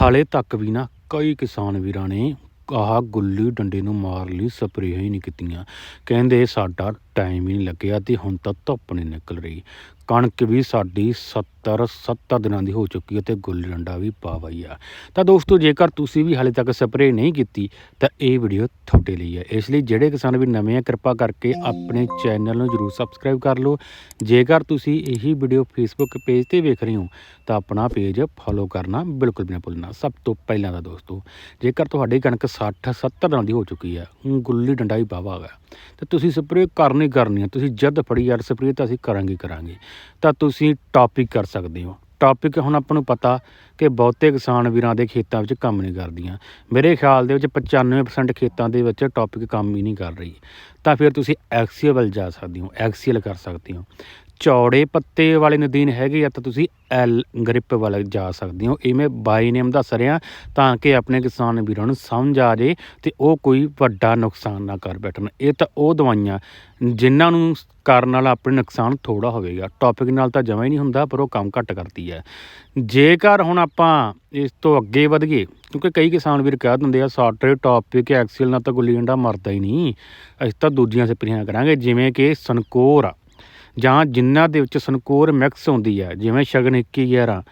ਹਾਲੇ ਤੱਕ ਵੀ ਨਾ ਕਈ ਕਿਸਾਨ ਵੀਰਾਂ ਨੇ ਆਹ ਗੁੱਲੀ ਡੰਡੇ ਨੂੰ ਮਾਰ ਲਈ ਸਪਰੇਆਂ ਹੀ ਨਹੀਂ ਕੀਤੀਆਂ। ਕਹਿੰਦੇ ਸਾਡਾ ਟਾਈਮ ਹੀ ਨਹੀਂ ਲੱਗਿਆ ਤੇ ਹੁਣ ਤਾਂ ਧੁੱਪ ਨਹੀਂ ਨਿਕਲ ਰਹੀ। ਕਣਕ ਵੀ ਸਾਡੀ 70 70 ਦਿਨਾਂ ਦੀ ਹੋ ਚੁੱਕੀ ਹੈ ਤੇ ਗੁੱਲੀ ਡੰਡਾ ਵੀ ਪਾਵਾ ਆ। ਤਾਂ ਦੋਸਤੋ, ਜੇਕਰ ਤੁਸੀਂ ਵੀ ਹਾਲੇ ਤੱਕ ਸਪਰੇਅ ਨਹੀਂ ਕੀਤੀ, ਤਾਂ ਇਹ ਵੀਡੀਓ ਤੁਹਾਡੇ ਲਈ ਹੈ। ਇਸ ਲਈ ਜਿਹੜੇ ਕਿਸਾਨ ਵੀ ਨਵੇਂ ਆ, ਕਿਰਪਾ ਕਰਕੇ ਆਪਣੇ ਚੈਨਲ ਨੂੰ ਜਰੂਰ ਸਬਸਕ੍ਰਾਈਬ ਕਰ ਲਓ। ਜੇਕਰ ਤੁਸੀਂ ਇਹੀ ਵੀਡੀਓ ਫੇਸਬੁੱਕ ਪੇਜ ਤੇ ਵੇਖ ਰਹੇ ਹੋ, ਤਾਂ ਆਪਣਾ ਪੇਜ ਫੋਲੋ ਕਰਨਾ ਬਿਲਕੁਲ ਵੀ ਨਾ ਭੁੱਲਣਾ। ਸਭ ਤੋਂ ਪਹਿਲਾਂ ਦਾ ਦੋਸਤੋ, ਜੇਕਰ ਤੁਹਾਡੀ ਕਣਕ 60 70 ਦਿਨਾਂ ਦੀ ਹੋ ਚੁੱਕੀ ਹੈ, ਹੁਣ ਗੁੱਲੀ ਡੰਡਾ ਹੀ ਪਾਵਾ ਹੈਗਾ ਤੇ ਤੁਸੀਂ ਸਪਰੇਅ ਕਰਨੀ ਕਰਨੀ ਹੈ। ਤੁਸੀਂ ਜਦ ਫੜੀ ਯਾਰ ਸਪਰੇਅ ਤਾਂ ਅਸੀਂ ਕਰਾਂਗੇ ਕਰਾਂਗੇ। ਤਾਂ ਤੁਸੀਂ ਟੌਪਿਕ ਕਰ ਸਕਦੇ ਹੋ। ਟੌਪਿਕ ਹੁਣ ਆਪਾਂ ਨੂੰ ਪਤਾ ਕਿ ਬਹੁਤੇ ਕਿਸਾਨ ਵੀਰਾਂ ਦੇ ਖੇਤਾਂ ਵਿੱਚ ਕੰਮ ਨਹੀਂ ਕਰਦੀਆਂ। ਮੇਰੇ ਖਿਆਲ ਦੇ ਵਿੱਚ 95% ਖੇਤਾਂ ਦੇ ਵਿੱਚ ਟੌਪਿਕ ਕੰਮ ਹੀ ਨਹੀਂ ਕਰ ਰਹੀ। ਤਾਂ ਫਿਰ ਤੁਸੀਂ ਐਕਸੀਅਲ ਵੱਲ ਜਾ ਸਕਦੇ ਹੋ ਐਕਸੀਅਲ ਕਰ ਸਕਦੇ ਹੋ। ਚੌੜੇ ਪੱਤੇ ਵਾਲੇ ਨਦੀਨ ਹੈਗੇ ਆ ਤਾਂ ਤੁਸੀਂ ਐਲ ਗ੍ਰਿਪ ਵਾਲੇ ਜਾ ਸਕਦੇ ਹੋ। ਇਹ ਮੈਂ ਬਾਈ ਨੇਮ ਦੱਸ ਰਿਹਾ ਤਾਂ ਕਿ ਆਪਣੇ ਕਿਸਾਨ ਵੀਰਾਂ ਨੂੰ ਸਮਝ ਆ ਜੇ ਤੇ ਉਹ ਕੋਈ ਵੱਡਾ ਨੁਕਸਾਨ ਨਾ ਕਰ ਬੈਠਣ। ਇਹ ਤਾਂ ਉਹ ਦਵਾਈਆਂ ਜਿਨ੍ਹਾਂ ਨੂੰ ਕਰਨ ਨਾਲ ਆਪਣੇ ਨੁਕਸਾਨ ਥੋੜਾ ਹੋਵੇਗਾ। ਟੌਪਿਕ ਨਾਲ ਤਾਂ ਜਮਾ ਹੀ ਨਹੀਂ ਹੁੰਦਾ, ਪਰ ਉਹ ਕੰਮ ਘੱਟ ਕਰਦੀ ਹੈ। ਜੇਕਰ ਹੁਣ ਆਪਾਂ ਇਸ ਤੋਂ ਅੱਗੇ ਵਧ ਗਏ ਕਿਉਂਕਿ ਕਈ ਕਿਸਾਨ ਵੀਰ ਕਹਿ ਦਿੰਦੇ ਆ ਸਾਟਰੇ ਟੌਪਿਕ ਐਕਸੀਅਲ ਨਾਲ ਤਾਂ ਗੁੱਲੀ ਡੰਡਾ ਮਰਦਾ ਹੀ ਨਹੀਂ। ਅਸੀਂ ਤਾਂ ਦੂਜੀਆਂ ਸਪਰੇਆਂ ਕਰਾਂਗੇ, ਜਿਵੇਂ ਕਿ ਸਨਕੋਰ ਆ। ਜਾਂ ਜਿਨ੍ਹਾਂ ਦੇ ਵਿੱਚ ਸਨਕੋਰ ਮਿਕਸ ਹੁੰਦੀ ਹੈ ਜਿਵੇਂ ਸ਼ਗਨ 2111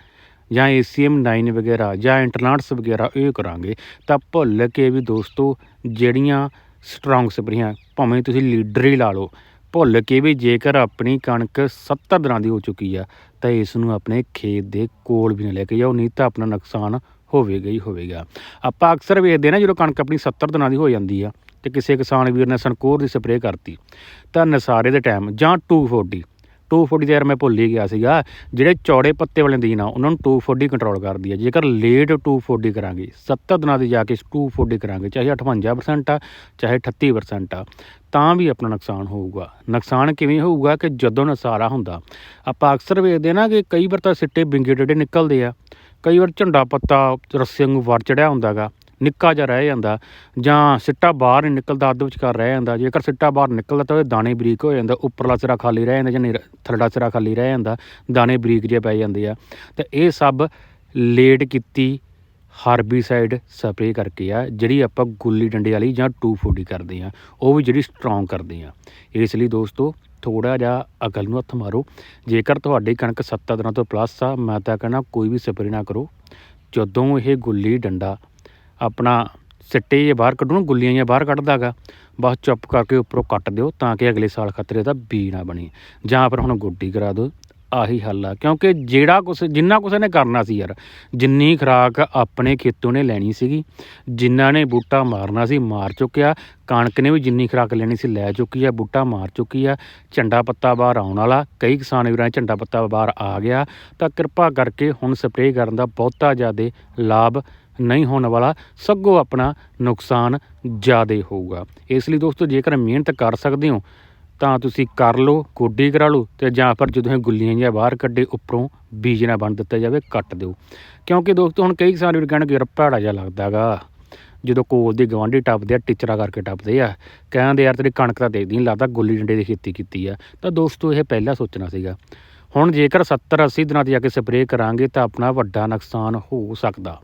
ਜਾਂ ACM 9 ਵਗੈਰਾ, ਜਾਂ ਇੰਟਰਨਾਟਸ ਵਗੈਰਾ, ਇਹ ਕਰਾਂਗੇ, ਤਾਂ ਭੁੱਲ ਕੇ ਵੀ ਦੋਸਤੋ, ਜਿਹੜੀਆਂ ਸਟਰੋਂਗ ਸਪਰੇਆਂ, ਭਾਵੇਂ ਤੁਸੀਂ ਲੀਡਰ ਹੀ ਲਾ ਲਓ, ਭੁੱਲ ਕੇ ਵੀ ਜੇਕਰ ਆਪਣੀ ਕਣਕ 70 ਦਿਨਾਂ ਦੀ ਹੋ ਚੁੱਕੀ ਆ, ਤਾਂ ਇਸ ਨੂੰ ਆਪਣੇ ਖੇਤ ਦੇ ਕੋਲ ਵੀ ਨਾ ਲੈ ਕੇ ਜਾਓ, ਨਹੀਂ ਤਾਂ ਆਪਣਾ ਨੁਕਸਾਨ ਹੋਵੇਗਾ ਹੀ ਹੋਵੇਗਾ। ਆਪਾਂ ਅਕਸਰ ਵੇਖਦੇ ਨਾ, ਜਦੋਂ ਕਣਕ ਆਪਣੀ 70 ਦਿਨਾਂ ਦੀ ਹੋ ਜਾਂਦੀ ਆ ਤੇ ਕਿਸੇ ਕਿਸਾਨ ਵੀਰ ਨੇ ਸਨਕੋਰ ਦੀ ਸਪਰੇਅ ਕਰਤੀ, ਤਾਂ ਨਸਾਰੇ ਦੇ ਟਾਈਮ ਜਾਂ 240 240 ਤੇ ਯਾਰ ਮੈਂ ਭੁੱਲ ਹੀ ਗਿਆ ਸੀਗਾ, ਜਿਹੜੇ ਚੌੜੇ ਪੱਤੇ ਵਾਲੇ ਦੀਨ ਆ, ਉਹਨਾਂ ਨੂੰ 240 ਕੰਟਰੋਲ ਕਰਦੀ ਹੈ ਜੇਕਰ ਲੇਟ 240 ਕਰਾਂਗੇ 70 ਦਿਨਾਂ ਦੀ ਜਾ ਕੇ 240 ਕਰਾਂਗੇ, ਚਾਹੇ 58% ਆ, ਚਾਹੇ 38% ਆ, ਤਾਂ ਵੀ ਆਪਣਾ ਨੁਕਸਾਨ ਹੋਊਗਾ। ਨੁਕਸਾਨ ਕਿਵੇਂ ਹੋਊਗਾ ਕਿ ਜਦੋਂ ਨਸਾਰਾ ਹੁੰਦਾ, ਆਪਾਂ ਅਕਸਰ ਵੇਖਦੇ ਨਾ ਕਿ ਕਈ ਵਾਰ ਤਾਂ ਸਿੱਟੇ ਬਿੰਗੇ ਡੇਡੇ ਨਿਕਲਦੇ ਆ ਕਈ ਵਾਰ ਝੰਡਾ ਪੱਤਾ ਰੱਸੇ ਨੂੰ ਵਰ ਚੜਿਆ ਹੁੰਦਾਗਾ ਨਿੱਕਾ ਜਿਹਾ ਰਹਿ ਜਾਂਦਾ, ਜਾਂ ਸਿੱਟਾ ਬਾਹਰ ਨਹੀਂ ਨਿਕਲਦਾ, ਅੱਧ ਵਿਚਕਾਰ ਰਹਿ ਜਾਂਦਾ, ਜੇਕਰ ਸਿੱਟਾ ਬਾਹਰ ਨਿਕਲਦਾ ਤਾਂ ਉਹਦੇ ਦਾਣੇ ਬਰੀਕ ਹੋ ਜਾਂਦਾ, ਉੱਪਰਲਾ ਸਿਰਾ ਖਾਲੀ ਰਹਿ ਜਾਂਦਾ ਜਾਂ ਨੀਰਾ- ਥੱਲੜਾ ਸਿਰਾ ਖਾਲੀ ਰਹਿ ਜਾਂਦਾ, ਦਾਣੇ ਬਰੀਕ ਜਿਹੇ ਪੈ ਜਾਂਦੇ ਆ। ਤਾਂ ਇਹ ਸਭ ਲੇਟ ਕੀਤੀ ਹਾਰਬੀਸਾਈਡ ਸਪਰੇਅ ਕਰਕੇ ਆ, ਜਿਹੜੀ ਆਪਾਂ ਗੁੱਲੀ ਡੰਡੇ ਵਾਲੀ ਜਾਂ 240 ਕਰਦੇ ਆ, ਉਹ ਵੀ ਜਿਹੜੀ ਸਟਰੋਂਗ ਕਰਦੇ ਆ। ਇਸ ਲਈ ਦੋਸਤੋ ਥੋੜਾ ਜਿਹਾ ਅਕਲ ਨੂੰ ਹੱਥ ਮਾਰੋ। ਜੇਕਰ ਤੁਹਾਡੀ ਕਣਕ 7 ਦਿਨਾਂ ਤੋਂ ਪਲੱਸ ਆ, ਮੈਂ ਤਾਂ ਕਹਿੰਦਾ ਕੋਈ ਵੀ ਸਪਰੇ ਨਾ ਕਰੋ। ਜਦੋਂ ਇਹ ਗੁੱਲੀ ਡੰਡਾ ਆਪਣਾ ਸਿੱਟੇ ਜੇ ਬਾਹਰ ਕੱਢੋ ਨਾ, ਗੁੱਲੀਆਂ ਜਿਹੀਆਂ ਬਾਹਰ ਕੱਢਦਾਗਾ ਬਸ ਚੁੱਪ ਕਰਕੇ ਉੱਪਰੋਂ ਕੱਟ ਦਿਓ ਤਾਂ ਕਿ ਅਗਲੇ ਸਾਲ ਖਤਰੇ ਦਾ ਬੀ ਨਾ ਬਣੇ। ਜਾਂ ਫਿਰ ਹੁਣ ਗੋਡੀ ਕਰਾ ਦਿਓ। ਆਹੀ ਹੱਲ ਆ। ਕਿਉਂਕਿ ਜਿਹੜਾ ਕੁਛ, ਜਿੰਨਾ ਕੁਛ ਇਹਨੇ ਕਰਨਾ ਸੀ ਯਾਰ, ਜਿੰਨੀ ਖਰਾਕ ਆਪਣੇ ਖੇਤੋਂ ਨੇ ਲੈਣੀ ਸੀਗੀ ਜਿਨ੍ਹਾਂ ਨੇ ਬੂਟਾ ਮਾਰਨਾ ਸੀ, ਮਾਰ ਚੁੱਕਿਆ। ਕਣਕ ਨੇ ਵੀ ਜਿੰਨੀ ਖਰਾਕ ਲੈਣੀ ਸੀ, ਲੈ ਚੁੱਕੀ ਆ, ਬੂਟਾ ਮਾਰ ਚੁੱਕੀ ਆ। ਝੰਡਾ ਪੱਤਾ ਬਾਹਰ ਆਉਣ ਵਾਲਾ, ਕਈ ਕਿਸਾਨ ਵੀਰਾਂ ਝੰਡਾ ਪੱਤਾ ਬਾਹਰ ਆ ਗਿਆ। ਤਾਂ ਕਿਰਪਾ ਕਰਕੇ ਹੁਣ ਸਪਰੇਅ ਕਰਨ ਦਾ ਬਹੁਤਾ ਜ਼ਿਆਦਾ ਲਾਭ ਨਹੀਂ ਹੋਣ ਵਾਲਾ, ਸਗੋਂ ਆਪਣਾ ਨੁਕਸਾਨ ਜ਼ਿਆਦਾ ਹੋਊਗਾ। ਇਸ ਲਈ ਦੋਸਤੋ, ਜੇਕਰ ਮਿਹਨਤ ਕਰ ਸਕਦੇ ਹੋ ਤਾਂ ਤੁਸੀਂ ਕਰ ਲਓ ਗੋਡੀ ਕਰਾ ਲਓ ਤੇ ਜਾਂ ਫਿਰ ਜਦੋਂ ਇਹ ਗੁੱਲੀਆਂ ਜਿਹਾ ਬਾਹਰ ਕੱਢੇ, ਉੱਪਰੋਂ ਬੀਜ ਨਾ ਬਣ ਦਿੱਤਾ ਜਾਵੇ, ਕੱਟ ਦਿਓ। ਕਿਉਂਕਿ ਦੋਸਤੋ, ਹੁਣ ਕਈ ਕਿਸਾਨ ਵੀਰ ਕਹਿਣਗੇ, ਯਾਰ, ਭੈੜਾ ਜਿਹਾ ਲੱਗਦਾਗਾ ਜਦੋਂ ਕੋਲ ਦੇ ਗਵਾਂਢੀ ਟੱਪਦੇ ਆ, ਟਿਚਰਾ ਕਰਕੇ ਟੱਪਦੇ ਆ, ਕਹਿੰਦੇ, ਯਾਰ, ਤੇਰੀ ਕਣਕ ਤਾਂ ਦੇਖਦੀ ਨਹੀਂ ਲੱਗਦਾ ਗੁੱਲੀ ਡੰਡੇ ਦੀ ਖੇਤੀ ਕੀਤੀ ਆ। ਤਾਂ ਦੋਸਤੋ, ਇਹ ਪਹਿਲਾਂ ਸੋਚਣਾ ਸੀਗਾ। ਹੁਣ ਜੇਕਰ 70 80 ਦਿਨਾਂ 'ਤੇ ਜਾ ਕੇ ਸਪਰੇਅ ਕਰਾਂਗੇ ਤਾਂ ਆਪਣਾ ਵੱਡਾ ਨੁਕਸਾਨ ਹੋ ਸਕਦਾ।